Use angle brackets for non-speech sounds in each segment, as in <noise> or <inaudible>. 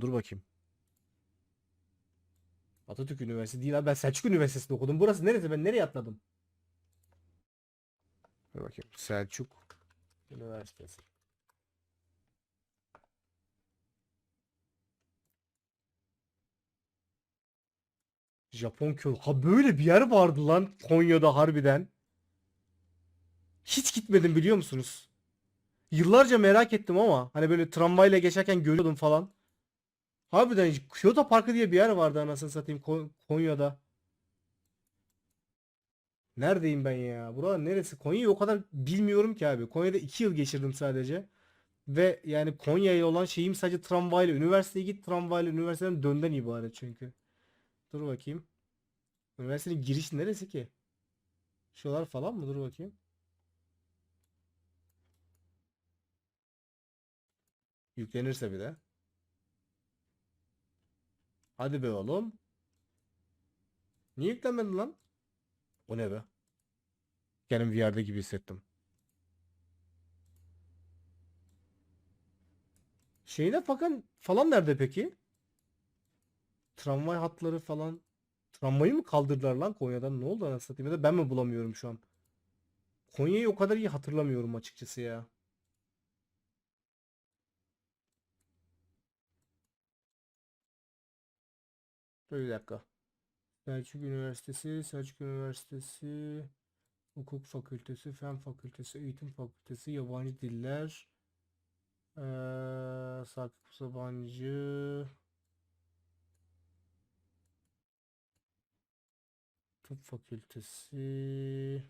Dur bakayım. Atatürk Üniversitesi değil abi ben Selçuk Üniversitesi'nde okudum. Burası neresi? Ben nereye atladım? Dur bakayım. Selçuk Üniversitesi. Japon köy. Ha böyle bir yer vardı lan Konya'da harbiden. Hiç gitmedim biliyor musunuz? Yıllarca merak ettim ama hani böyle tramvayla geçerken görüyordum falan. Harbiden Kyoto Parkı diye bir yer vardı anasını satayım Ko- Konya'da. Neredeyim ben ya? Buralar neresi? Konya'yı o kadar bilmiyorum ki abi. Konya'da 2 yıl geçirdim sadece. Ve yani Konya'ya olan şeyim sadece tramvayla. Üniversiteye git tramvayla. Üniversiteden dönden ibaret çünkü. Dur bakayım. Üniversitenin girişi neresi ki? Şuralar falan mı? Dur bakayım. Yüklenirse bir de. Hadi be oğlum. Niye yüklenmedi lan? O ne be? Kendimi VR'da gibi hissettim. Şeyine fakan falan nerede peki? Tramvay hatları falan. Tramvayı mı kaldırdılar lan Konya'dan? Ne oldu anasını satayım? Ya da ben mi bulamıyorum şu an? Konya'yı o kadar iyi hatırlamıyorum açıkçası ya. Dur bir dakika. Selçuk Üniversitesi, Selçuk Üniversitesi, Hukuk Fakültesi, Fen Fakültesi, Eğitim Fakültesi, Yabancı Diller, eee Sakıp Sabancı, Tıp Fakültesi.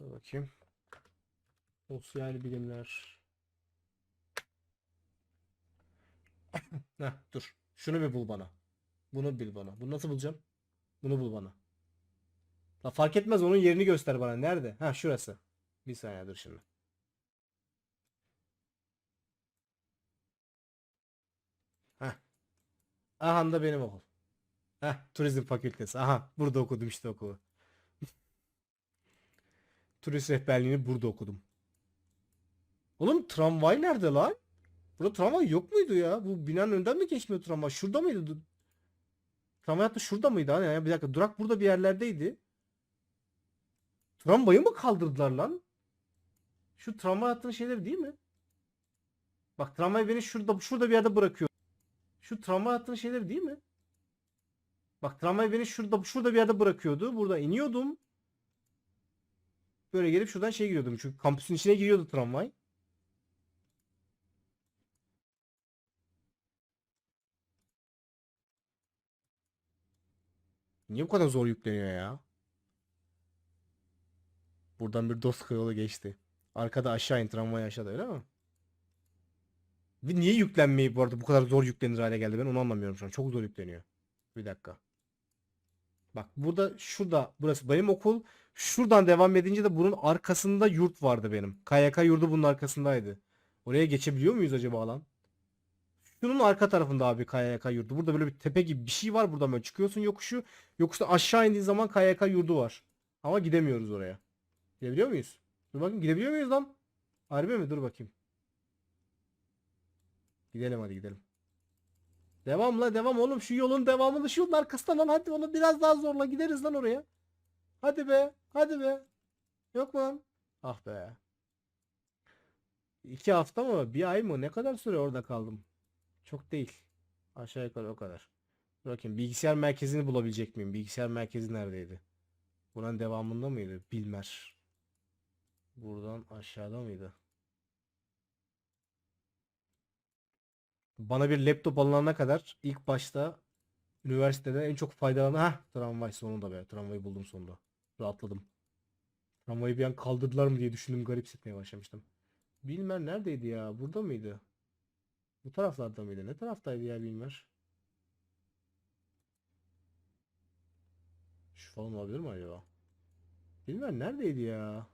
Dur bakayım. Sosyal Bilimler. Heh, dur. Şunu bir bul bana. Bunu bil bana. Bunu nasıl bulacağım? Bunu bul bana. La fark etmez onun yerini göster bana. Nerede? Ha şurası. Bir saniye dur şimdi. Heh. Aha da benim okul. Heh, turizm fakültesi. Aha burada okudum işte okulu. Turist rehberliğini burada okudum. Oğlum tramvay nerede lan? Burada tramvay yok muydu ya? Bu binanın önünden mi geçmiyor tramvay? Şurada mıydı? Tramvay hattı şurada mıydı? Hani ya bir dakika durak burada bir yerlerdeydi. Tramvayı mı kaldırdılar lan? Şu tramvay hattının şeyleri değil mi? Bak tramvay beni şurada şurada bir yerde bırakıyor. Şu tramvay hattının şeyleri değil mi? Bak tramvay beni şurada şurada bir yerde bırakıyordu. Burada iniyordum. Böyle gelip şuradan şey giriyordum. Çünkü kampüsün içine giriyordu tramvay. Niye bu kadar zor yükleniyor ya? Buradan bir dost yolu geçti. Arkada aşağı in tramvay aşağıda öyle mi? Ve niye yüklenmeyi bu arada bu kadar zor yüklenir hale geldi ben onu anlamıyorum şu an. Çok zor yükleniyor. Bir dakika. Bak burada şurada burası benim okul. Şuradan devam edince de bunun arkasında yurt vardı benim. KYK yurdu bunun arkasındaydı. Oraya geçebiliyor muyuz acaba lan? Şunun arka tarafında abi KYK yurdu. Burada böyle bir tepe gibi bir şey var. Buradan böyle çıkıyorsun yokuşu. Yokuşta aşağı indiğin zaman KYK yurdu var. Ama gidemiyoruz oraya. Gidebiliyor muyuz? Dur bakayım gidebiliyor muyuz lan? Harbi mi? Dur bakayım. Gidelim hadi gidelim. Devam la devam oğlum şu yolun devamını şu yolun arkasından lan hadi oğlum biraz daha zorla gideriz lan oraya. Hadi be hadi be. Yok mu lan? Ah be. İki hafta mı? Bir ay mı? Ne kadar süre orada kaldım? Çok değil. Aşağı yukarı o kadar. Bakayım bilgisayar merkezini bulabilecek miyim? Bilgisayar merkezi neredeydi? Buranın devamında mıydı? Bilmer. Buradan aşağıda mıydı? Bana bir laptop alınana kadar ilk başta üniversitede en çok faydalanan ha tramvay sonunda be. Tramvayı buldum sonunda. Rahatladım. Tramvayı bir an kaldırdılar mı diye düşündüm. Garip hissetmeye başlamıştım. Bilmer neredeydi ya? Burada mıydı? Bu taraflarda mıydı? Ne taraftaydı ya Bilmer? Şu falan olabilir mi acaba? Bilmer neredeydi ya?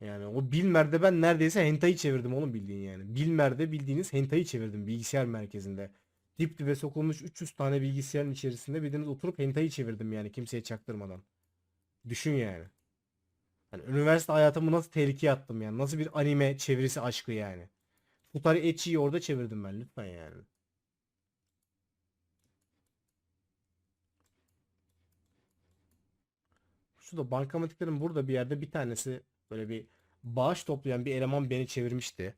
Yani o Bilmer'de ben neredeyse hentai'yi çevirdim oğlum bildiğin yani. Bilmer'de bildiğiniz hentai'yi çevirdim bilgisayar merkezinde. Dip dibe sokulmuş 300 tane bilgisayarın içerisinde bildiğiniz oturup hentai'yi çevirdim yani kimseye çaktırmadan. Düşün yani. Hani üniversite hayatımı nasıl tehlikeye attım yani. Nasıl bir anime çevirisi aşkı yani. Futari Ecchi'yi orada çevirdim ben lütfen yani. Şurada bankamatiklerin burada bir yerde bir tanesi böyle bir bağış toplayan bir eleman beni çevirmişti.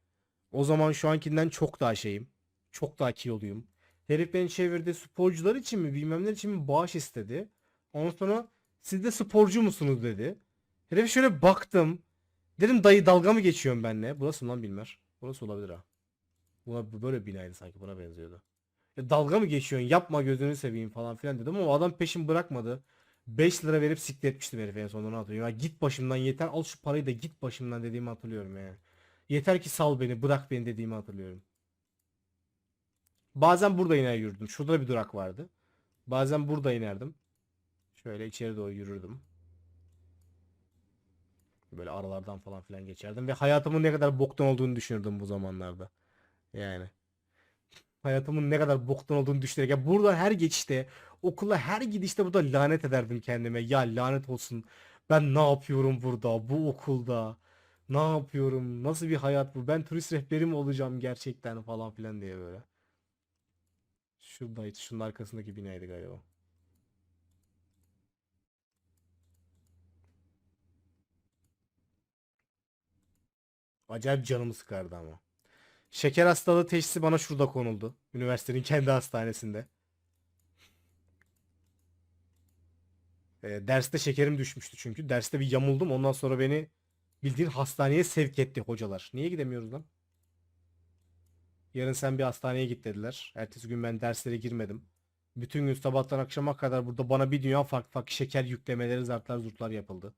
O zaman şu ankinden çok daha şeyim. Çok daha kiloluyum. Herif beni çevirdi. Sporcular için mi bilmem ne için mi bağış istedi. Ondan sonra siz de sporcu musunuz dedi. Herif şöyle baktım. Dedim dayı dalga mı geçiyorsun benimle? Burası mı lan Bilmer? Burası olabilir ha. Buna bu böyle binaydı sanki buna benziyordu. Ya dalga mı geçiyorsun? Yapma gözünü seveyim falan filan dedim ama adam peşimi bırakmadı. 5 lira verip sikletmiştim herif en sonunda onu hatırlıyorum. Ya git başımdan yeter al şu parayı da git başımdan dediğimi hatırlıyorum yani. Yeter ki sal beni bırak beni dediğimi hatırlıyorum. Bazen burada iner yürürdüm. Şurada da bir durak vardı. Bazen burada inerdim. Şöyle içeri doğru yürürdüm. Böyle aralardan falan filan geçerdim ve hayatımın ne kadar boktan olduğunu düşünürdüm bu zamanlarda. Yani. Hayatımın ne kadar boktan olduğunu düşünerek. Ya burada her geçişte, okula her gidişte burada lanet ederdim kendime. Ya lanet olsun. Ben ne yapıyorum burada, bu okulda? Ne yapıyorum? Nasıl bir hayat bu? Ben turist rehberi mi olacağım gerçekten falan filan diye böyle. Şuradaydı. Şunun arkasındaki binaydı galiba. Acayip canımı sıkardı ama. Şeker hastalığı teşhisi bana şurada konuldu. Üniversitenin kendi hastanesinde. E, derste şekerim düşmüştü çünkü. Derste bir yamuldum. Ondan sonra beni bildiğin hastaneye sevk etti hocalar. Niye gidemiyoruz lan? Yarın sen bir hastaneye git dediler. Ertesi gün ben derslere girmedim. Bütün gün sabahtan akşama kadar burada bana bir dünya farklı farklı şeker yüklemeleri zartlar zurtlar yapıldı.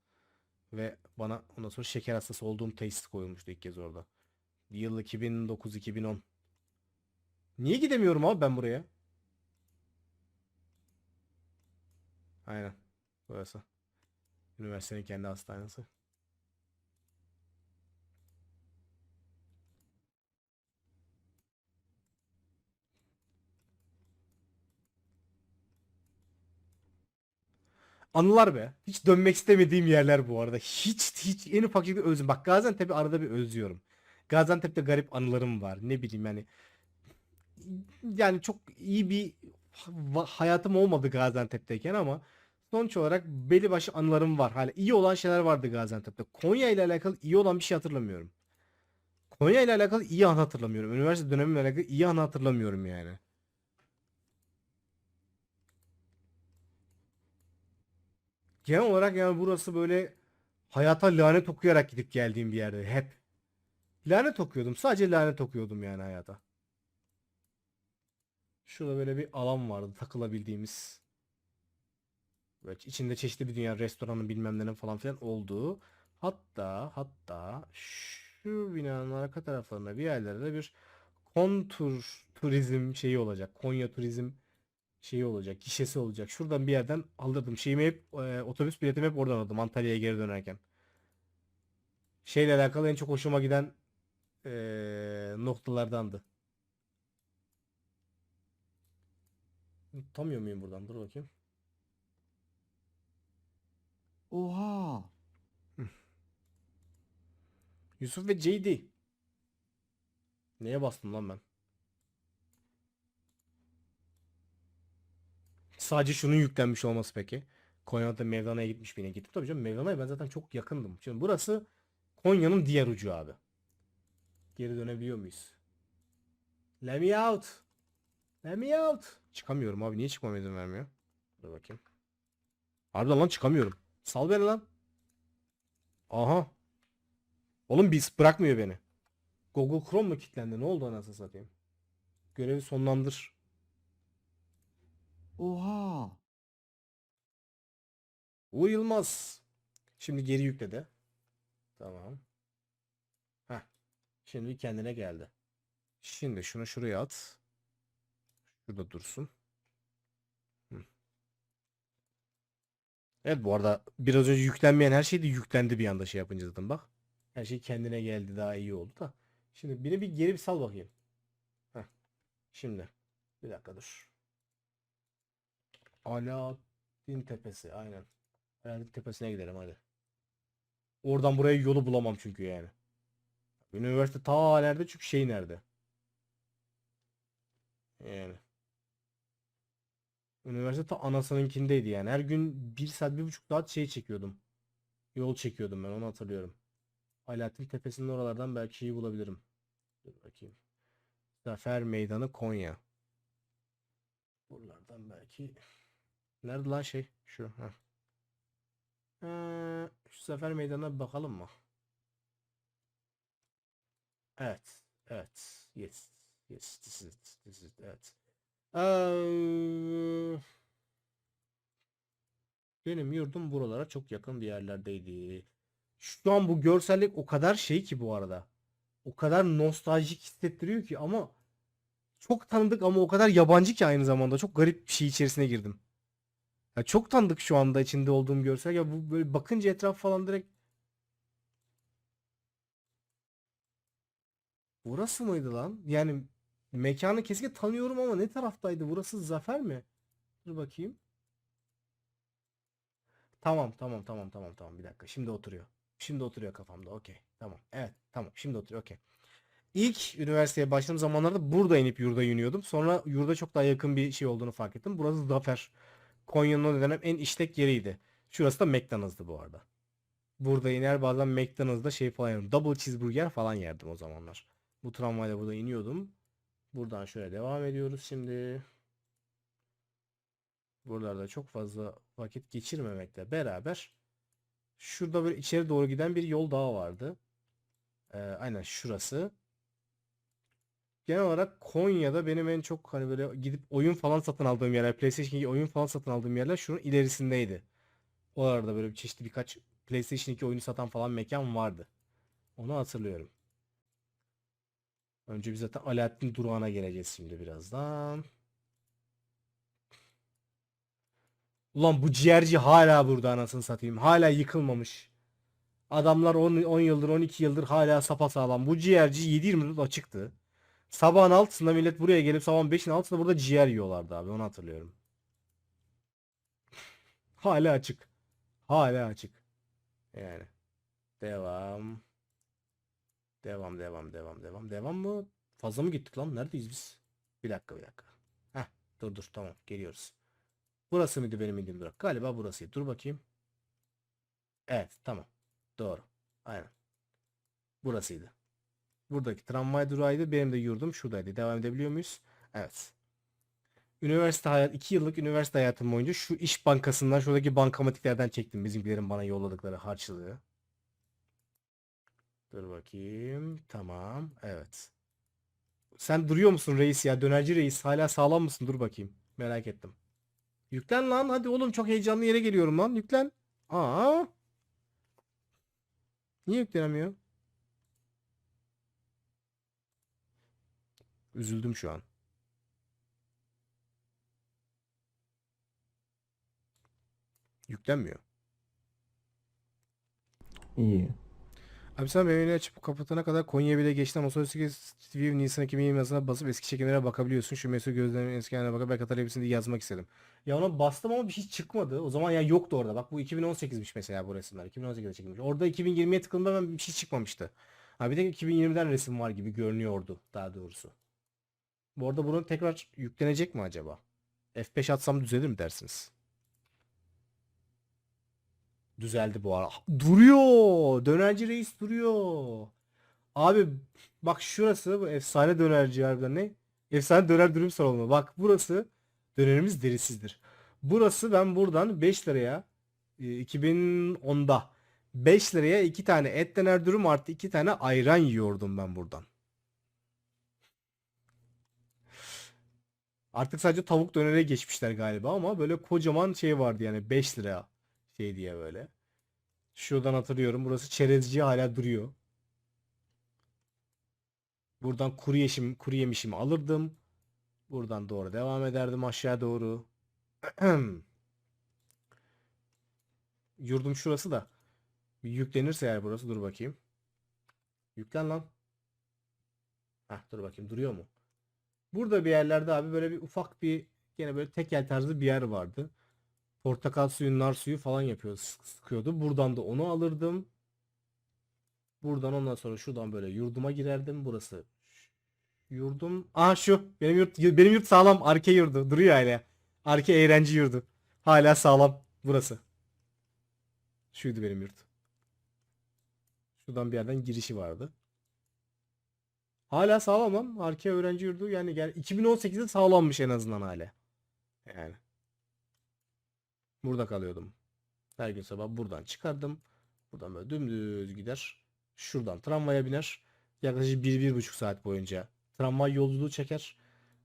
Ve bana ondan sonra şeker hastası olduğum teşhis koyulmuştu ilk kez orada. Yıl 2009-2010. Niye gidemiyorum abi ben buraya? Aynen. Burası. Üniversitenin kendi hastanesi. Anılar be. Hiç dönmek istemediğim yerler bu arada. Hiç hiç en ufak şekilde özüm. Bak Gaziantep'i arada bir özlüyorum. Gaziantep'te garip anılarım var. Ne bileyim yani. Yani çok iyi bir hayatım olmadı Gaziantep'teyken ama sonuç olarak belli başlı anılarım var. Hala iyi olan şeyler vardı Gaziantep'te. Konya ile alakalı iyi olan bir şey hatırlamıyorum. Konya ile alakalı iyi an hatırlamıyorum. Üniversite dönemimle alakalı iyi an hatırlamıyorum yani. Genel olarak yani burası böyle hayata lanet okuyarak gidip geldiğim bir yerde hep. Lanet okuyordum. Sadece lanet okuyordum yani hayata. Şurada böyle bir alan vardı takılabildiğimiz. Böyle içinde çeşitli bir dünya restoranın bilmem nenin falan filan olduğu. Hatta hatta şu binanın arka taraflarında bir yerlerde bir kontur turizm şeyi olacak. Konya turizm şeyi olacak. Gişesi olacak. Şuradan bir yerden alırdım. Şeyimi hep e, otobüs biletimi hep oradan aldım Antalya'ya geri dönerken. Şeyle alakalı en çok hoşuma giden e, noktalardandı. Tutamıyor muyum buradan? Dur bakayım. Oha. Yusuf ve JD. Neye bastım lan ben? Sadece şunun yüklenmiş olması peki. Konya'da Mevlana'ya gitmiş birine gittim. Tabii canım Mevlana'ya ben zaten çok yakındım. Şimdi burası Konya'nın diğer ucu abi. Geri dönebiliyor muyuz? Let me out. Let me out. Çıkamıyorum abi. Niye çıkmama izin vermiyor? Dur bakayım. Harbiden lan çıkamıyorum. Sal beni lan. Aha. Oğlum biz bırakmıyor beni. Google Chrome mu kilitlendi? Ne oldu anasını satayım? Görevi sonlandır. Oha. Uyulmaz. Şimdi geri yükledi. Tamam. Heh. Şimdi kendine geldi. Şimdi şunu şuraya at. Şurada dursun. Evet bu arada biraz önce yüklenmeyen her şey de yüklendi bir anda şey yapınca zaten bak. Her şey kendine geldi daha iyi oldu da. Şimdi beni bir geri bir sal bakayım. Heh. Şimdi. Bir dakika dur. Alaaddin Tepesi aynen. Alaaddin Tepesi'ne gidelim hadi. Oradan buraya yolu bulamam çünkü yani. Üniversite ta nerede çünkü şey nerede? Yani. Üniversite ta anasınınkindeydi yani. Her gün bir saat, bir buçuk saat şey çekiyordum. Yol çekiyordum ben onu hatırlıyorum. Alaaddin Tepesi'nin oralardan belki şeyi bulabilirim. Dur bakayım. Zafer Meydanı Konya. Buralardan belki. Nerede lan şey? Şu. Heh. Ee, şu Zafer Meydanı'na bir bakalım mı? Evet. Evet. Yes. Yes. This is. This is. Evet. Eee, benim yurdum buralara çok yakın bir yerlerdeydi. Şu an bu görsellik o kadar şey ki bu arada. O kadar nostaljik hissettiriyor ki ama çok tanıdık ama o kadar yabancı ki aynı zamanda. Çok garip bir şey içerisine girdim. Ya çok tanıdık şu anda içinde olduğum görsel. Ya bu böyle bakınca etraf falan direkt Burası mıydı lan? Yani mekanı kesinlikle tanıyorum ama ne taraftaydı? Burası Zafer mi? Dur bakayım. Tamam tamam tamam tamam tamam bir dakika. Şimdi oturuyor. Şimdi oturuyor kafamda. Okey. Tamam. Evet tamam. Şimdi oturuyor. Okey. İlk üniversiteye başladığım zamanlarda burada inip yurda iniyordum. Sonra yurda çok daha yakın bir şey olduğunu fark ettim. Burası Zafer. Konya'nın o dönem en işlek yeriydi. Şurası da McDonald's'dı bu arada. Burada iner bazen McDonald's'da şey falan yerdim. Double cheeseburger falan yerdim o zamanlar. Bu tramvayla burada iniyordum. Buradan şöyle devam ediyoruz şimdi. Buralarda çok fazla vakit geçirmemekle beraber şurada böyle içeri doğru giden bir yol daha vardı. Ee, aynen şurası. Genel olarak Konya'da benim en çok hani böyle gidip oyun falan satın aldığım yerler, PlayStation 2 oyun falan satın aldığım yerler şunun ilerisindeydi. Oralarda böyle bir çeşitli birkaç PlayStation 2 oyunu satan falan mekan vardı. Onu hatırlıyorum. Önce biz zaten Alaaddin durağına geleceğiz şimdi birazdan. Ulan bu ciğerci hala burada anasını satayım. Hala yıkılmamış. Adamlar 10, 10 yıldır 12 yıldır hala sapasağlam. Bu ciğerci 7-24 açıktı. Sabahın altısında millet buraya gelip sabahın 5'in altısında burada ciğer yiyorlardı abi onu hatırlıyorum. Hala açık. Hala açık. Yani. Devam. Devam devam devam devam. Devam mı? Fazla mı gittik lan? Neredeyiz biz? Bir dakika bir dakika. Heh dur dur tamam geliyoruz. Burası mıydı benim indiğim durak? Galiba burasıydı. Dur bakayım. Evet tamam. Doğru. Aynen. Burasıydı. Buradaki tramvay durağıydı. Benim de yurdum şuradaydı. Devam edebiliyor muyuz? Evet. Üniversite hayat 2 yıllık üniversite hayatım boyunca şu iş bankasından şuradaki bankamatiklerden çektim bizimkilerin bana yolladıkları harçlığı. Dur bakayım. Tamam. Evet. Sen duruyor musun reis ya? Dönerci reis. Hala sağlam mısın? Dur bakayım. Merak ettim. Yüklen lan. Hadi oğlum çok heyecanlı yere geliyorum lan. Yüklen. Aa. Niye yüklenemiyor? Üzüldüm şu an. Yüklenmiyor. İyi. Abi sen BMW'yi açıp kapatana kadar Konya bile geçti ama sonra 8 TV Nisan 2020 yazısına basıp eski çekimlere bakabiliyorsun. Şu Mesut gözlerimin eski haline bakıp belki hatırlayabilirsin diye yazmak istedim. Ya ona bastım ama bir şey çıkmadı. O zaman ya yoktu orada. Bak bu 2018'miş mesela bu resimler. 2018'de çekilmiş. Orada 2020'ye tıkladığımda ben bir şey çıkmamıştı. Ha bir de 2020'den resim var gibi görünüyordu daha doğrusu. Bu arada bunun tekrar yüklenecek mi acaba? F5 atsam düzelir mi dersiniz? Düzeldi bu ara. Duruyor. Dönerci reis duruyor. Abi bak şurası bu efsane dönerci harbiden ne? Efsane döner dürüm salonu. Bak burası dönerimiz derisizdir. Burası ben buradan 5 liraya e, 2010'da 5 liraya 2 tane et döner dürüm artı 2 tane ayran yiyordum ben buradan. Artık sadece tavuk dönere geçmişler galiba ama böyle kocaman şey vardı yani 5 lira şey diye böyle. Şuradan hatırlıyorum. Burası çerezci hala duruyor. Buradan kuru yeşim, kuru yemişimi alırdım. Buradan doğru devam ederdim aşağı doğru. <clears throat> Yurdum şurası da. Bir yüklenirse eğer burası dur bakayım. Yüklen lan. Heh, dur bakayım duruyor mu? Burada bir yerlerde abi böyle bir ufak bir gene böyle tekel tarzı bir yer vardı. Portakal suyu, nar suyu falan yapıyor, sık- sıkıyordu. Buradan da onu alırdım. Buradan ondan sonra şuradan böyle yurduma girerdim. Burası yurdum. Aa şu benim yurt benim yurt sağlam. Arke yurdu. Duruyor hala. Arke eğlence yurdu. Hala sağlam burası. Şuydu benim yurt. Şuradan bir yerden girişi vardı. Hala sağlam lan. Arke öğrenci yurdu yani gel 2018'de sağlammış en azından hala. Yani. Burada kalıyordum. Her gün sabah buradan çıkardım. Buradan böyle dümdüz gider. Şuradan tramvaya biner. Yaklaşık 1-1,5 saat boyunca tramvay yolculuğu çeker.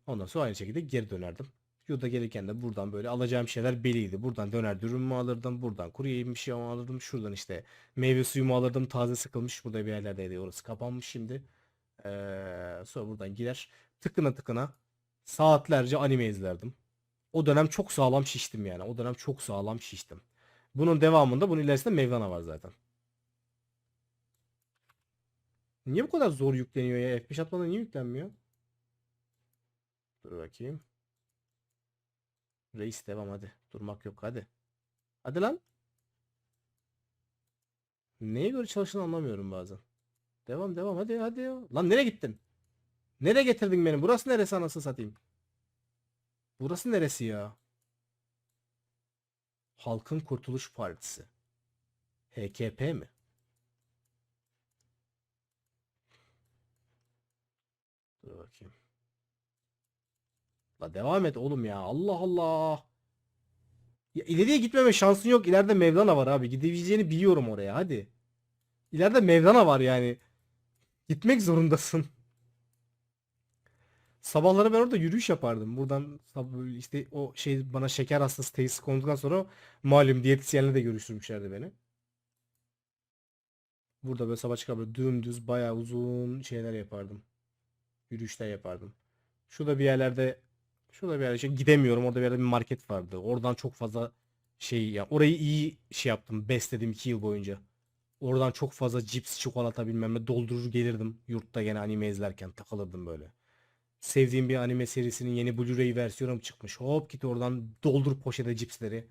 Ondan sonra aynı şekilde geri dönerdim. Yolda gelirken de buradan böyle alacağım şeyler belliydi. Buradan döner dürümümü alırdım. Buradan kuru yemiş şey alırdım. Şuradan işte meyve suyumu alırdım. Taze sıkılmış. Burada bir yerlerdeydi. Orası kapanmış şimdi. Ee, sonra buradan gider. Tıkına tıkına saatlerce anime izlerdim. O dönem çok sağlam şiştim yani. O dönem çok sağlam şiştim. Bunun devamında bunun ilerisinde Mevlana var zaten. Niye bu kadar zor yükleniyor ya? F5 atmada niye yüklenmiyor? Dur bakayım. Reis devam hadi. Durmak yok hadi. Hadi lan. Neye göre çalıştığını anlamıyorum bazen. Devam devam hadi hadi. Lan nereye gittin? Nereye getirdin beni? Burası neresi anasını satayım? Burası neresi ya? Halkın Kurtuluş Partisi. HKP mi? Dur bakayım. La devam et oğlum ya. Allah Allah. Ya ileriye gitmeme şansın yok. İleride Mevlana var abi. Gidebileceğini biliyorum oraya. Hadi. İleride Mevlana var yani. Gitmek zorundasın. Sabahları ben orada yürüyüş yapardım. Buradan işte o şey bana şeker hastası teşhisi konulduktan sonra malum diyetisyenle de görüştürmüşlerdi beni. Burada böyle sabah çıkar böyle dümdüz bayağı uzun şeyler yapardım. Yürüyüşler yapardım. Şurada bir yerlerde şurada bir yerde şey gidemiyorum. Orada bir yerde bir market vardı. Oradan çok fazla şey ya orayı iyi şey yaptım. Besledim 2 yıl boyunca. Oradan çok fazla cips, çikolata bilmem ne doldurur gelirdim. Yurtta gene anime izlerken takılırdım böyle. Sevdiğim bir anime serisinin yeni Blu-ray versiyonu çıkmış. Hop git oradan doldur poşete cipsleri.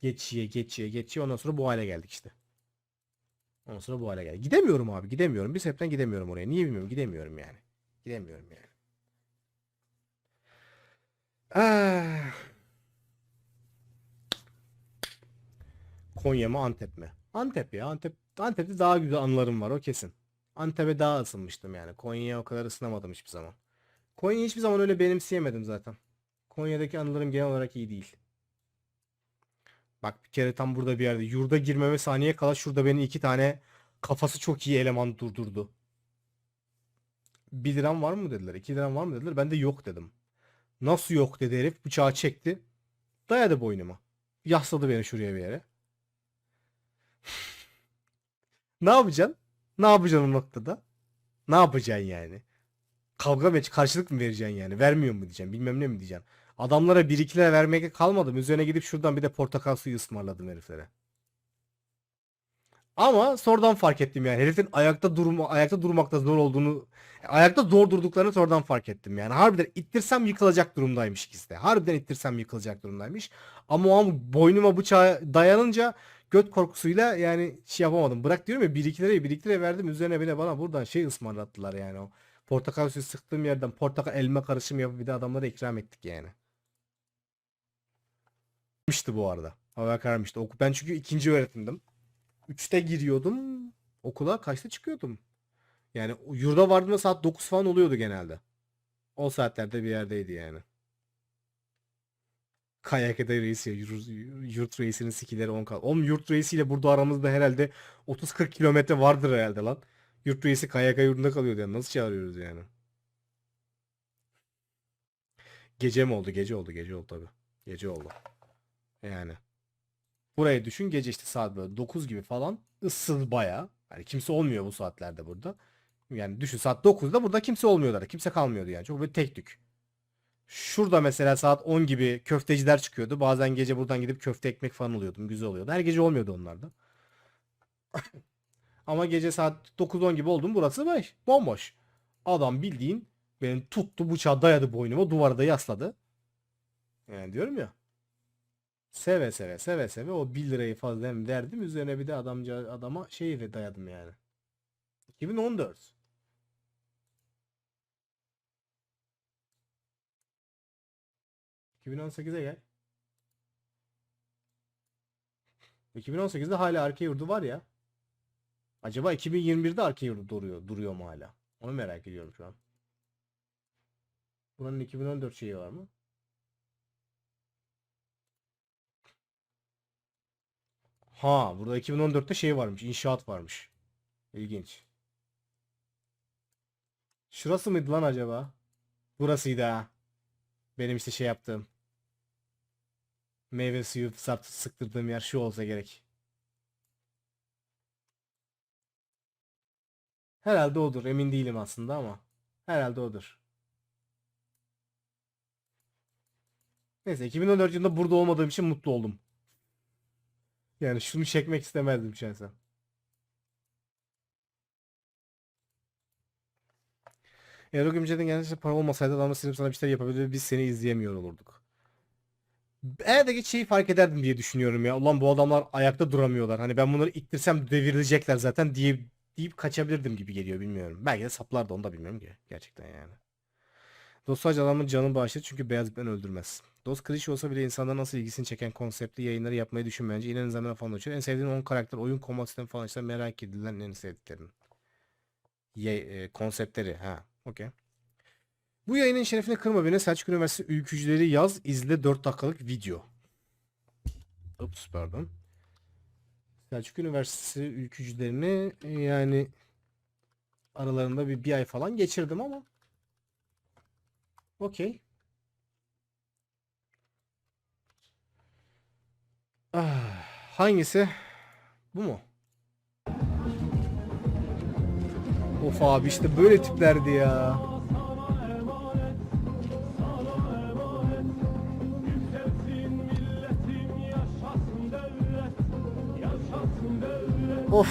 Geç ye, geç ye. Ondan sonra bu hale geldik işte. Ondan sonra bu hale geldik. Gidemiyorum abi, gidemiyorum. Bir sebepten gidemiyorum oraya. Niye bilmiyorum. Gidemiyorum yani. Gidemiyorum yani. Ah. Konya mı Antep mi? Antep ya. Antep Antep'te daha güzel anılarım var o kesin. Antep'e daha ısınmıştım yani. Konya'ya o kadar ısınamadım hiçbir zaman. Konya'yı hiçbir zaman öyle benimseyemedim zaten. Konya'daki anılarım genel olarak iyi değil. Bak bir kere tam burada bir yerde yurda girmeme saniye kala şurada beni iki tane kafası çok iyi eleman durdurdu. 1 liram var mı dediler. 2 liram var mı dediler. Ben de yok dedim. Nasıl yok dedi herif. Bıçağı çekti. Dayadı boynuma. Yasladı beni şuraya bir yere. Ne yapacaksın? Ne yapacaksın o noktada? Ne yapacaksın yani? Kavga mı karşılık mı vereceksin yani? Vermiyor mu diyeceksin? Bilmem ne mi diyeceksin? Adamlara 1 2 lira vermeye kalmadım. Üzerine gidip şuradan bir de portakal suyu ısmarladım heriflere. Ama sonradan fark ettim yani. Herifin ayakta durma ayakta durmakta zor olduğunu ayakta zor durduklarını sonradan fark ettim yani. Harbiden ittirsem yıkılacak durumdaymış ikisi de. Harbiden ittirsem yıkılacak durumdaymış. Ama o an boynuma bıçağı dayanınca göt korkusuyla yani şey yapamadım. Bırak diyorum ya 1 2 lirayı 1 2 liraya verdim. Üzerine bile bana buradan şey ısmarlattılar yani o. Portakal suyu sıktığım yerden portakal elma karışımı yapıp bir de adamlara ikram ettik yani. Karmıştı bu arada. Hava karmıştı. Ben çünkü ikinci öğretimdim. Üçte giriyordum. Okula kaçta çıkıyordum? Yani yurda vardığımda saat 9 falan oluyordu genelde. O saatlerde bir yerdeydi yani. KYK'da reis ya. Yurt, yurt reisinin sikileri 10 kal. Oğlum yurt reisiyle burada aramızda herhalde 30-40 kilometre vardır herhalde lan. Yurt reisi KYK yurdunda kalıyordu yani. Nasıl çağırıyoruz yani? Gece mi oldu? Gece oldu. Gece oldu tabii. Gece oldu. Yani. Buraya düşün gece işte saat böyle 9 gibi falan ıssız baya. Yani kimse olmuyor bu saatlerde burada. Yani düşün saat 9'da burada kimse olmuyorlar. Kimse kalmıyordu yani. Çok böyle tek tük. Şurada mesela saat 10 gibi köfteciler çıkıyordu. Bazen gece buradan gidip köfte ekmek falan alıyordum. Güzel oluyordu. Her gece olmuyordu onlarda. <coughs> Ama gece saat 9-10 gibi oldum burası boş. Bomboş. Adam bildiğin beni tuttu bıçağı dayadı boynuma duvarda yasladı. Yani diyorum ya. Seve seve seve seve o 1 lirayı fazla verdim üzerine bir de adamca adama şeyi dayadım yani. 2014. ...2018'e gel. 2018'de hala arka yurdu var ya. Acaba 2021'de arka yurdu duruyor, duruyor mu hala? Onu merak ediyorum şu an. Buranın 2014 şeyi var mı? Ha, burada 2014'te şey varmış, inşaat varmış. İlginç. Şurası mıydı lan acaba? Burasıydı ha. Benim işte şey yaptığım. Meyve suyu sıktırdığım yer şu olsa gerek. Herhalde odur. Emin değilim aslında ama. Herhalde odur. Neyse 2014 yılında burada olmadığım için mutlu oldum. Yani şunu çekmek istemezdim şahsen. O gümceden gerçekten para olmasaydı adamla silip sana bir şeyler yapabilir biz seni izleyemiyor olurduk. Evdeki şeyi fark ederdim diye düşünüyorum ya. Ulan bu adamlar ayakta duramıyorlar. Hani ben bunları ittirsem devrilecekler zaten diye deyip kaçabilirdim gibi geliyor bilmiyorum. Belki de saplardı onu da bilmiyorum ki. Gerçekten yani. Dost adamın canını bağışlar çünkü beyazlıktan öldürmez. Dost klişe olsa bile insanların nasıl ilgisini çeken konseptli yayınları yapmayı düşünmeyince yine zamana falan uçuyor. En sevdiğin 10 karakter, oyun kombat sistemi falan işte merak edilen en sevdiklerin. Ye, e, konseptleri ha okey. Bu yayının şerefine kırma beni Selçuk Üniversitesi ülkücüleri yaz izle 4 dakikalık video. Ups pardon. Selçuk Üniversitesi ülkücülerini e, yani aralarında bir, bir ay falan geçirdim ama okey. Ah, hangisi? Bu mu? Of abi işte böyle tiplerdi ya. Of.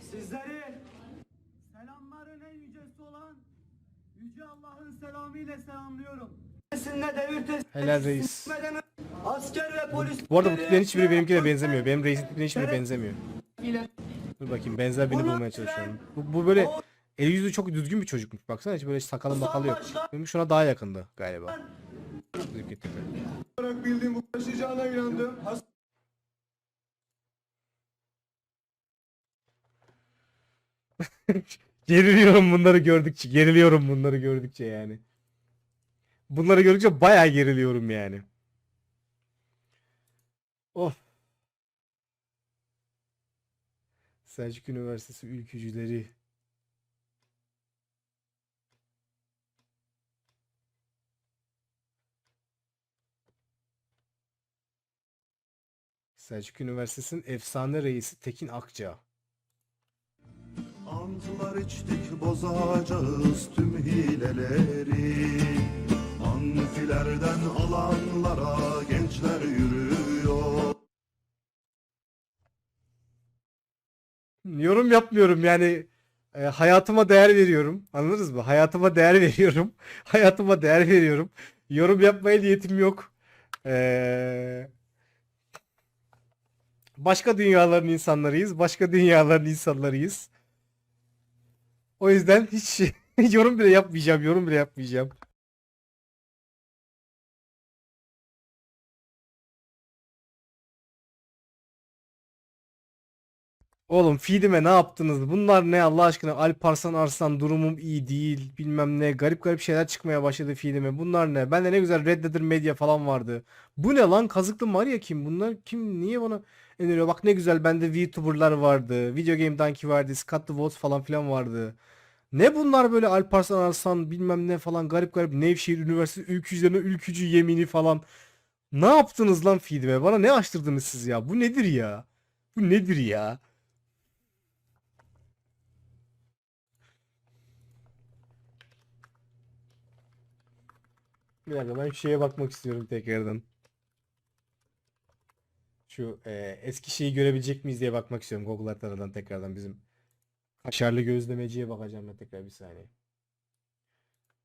Sizleri selamların en yücesi olan Yüce Allah'ın selamıyla selamlıyorum. Helal reis. Asker ve polis Bu arada bu tiplerin hiçbiri benimkine benzemiyor. Benim reisin tipine hiçbiri benzemiyor. Dur bakayım benzer birini bulmaya çalışıyorum. Bu, bu böyle el yüzü çok düzgün bir çocukmuş. Baksana hiç böyle sakalın bakalı yok. Benim şuna daha yakındı galiba. Olarak bildiğim bu taşıyacağına inandım. <laughs> Geriliyorum bunları gördükçe. Geriliyorum bunları gördükçe yani. Bunları gördükçe bayağı geriliyorum yani. Of. Selçuk Üniversitesi ülkücüleri. Selçuk Üniversitesi'nin efsane reisi Tekin Akça. Antlar içtik bozacağız tüm hileleri Anfilerden alanlara gençler yürüyor Yorum yapmıyorum yani e, hayatıma değer veriyorum. Anladınız mı? Hayatıma değer <laughs> veriyorum. Hayatıma değer veriyorum. Yorum yapmaya niyetim yok. Ee, başka dünyaların insanlarıyız. Başka dünyaların insanlarıyız. O yüzden hiç <laughs> yorum bile yapmayacağım. Yorum bile yapmayacağım. Oğlum feedime ne yaptınız? Bunlar ne Allah aşkına? Alparslan Arslan durumum iyi değil. Bilmem ne. Garip garip şeyler çıkmaya başladı feedime. Bunlar ne? Bende ne güzel Red Dead Media falan vardı. Bu ne lan? Kazıklı Maria kim? Bunlar kim? Niye bana öneriyor? Bak ne güzel bende VTuber'lar vardı. Video Game Donkey vardı. Scott the Voice falan filan vardı. Ne bunlar böyle Alparslan Arslan bilmem ne falan garip garip Nevşehir Üniversitesi ülkücülerine ülkücü yemini falan. Ne yaptınız lan feedime? Bana ne açtırdınız siz ya? Bu nedir ya? Bu nedir ya? Bir dakika ben şeye bakmak istiyorum tekrardan. Şu e, eski şeyi görebilecek miyiz diye bakmak istiyorum Google haritadan tekrardan bizim kaşarlı gözlemeciye bakacağım ben tekrar bir saniye.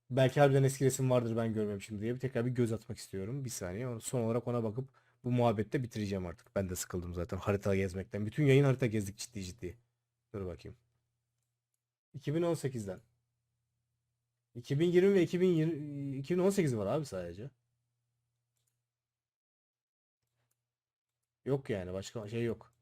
Belki harbiden eski resim vardır ben görmemişim diye bir tekrar bir göz atmak istiyorum. Bir saniye. Son olarak ona bakıp bu muhabbette bitireceğim artık. Ben de sıkıldım zaten harita gezmekten. Bütün yayın harita gezdik ciddi ciddi. Dur bakayım. 2018'den. 2020 ve 2020 2018 var abi sadece. Yok yani başka şey yok.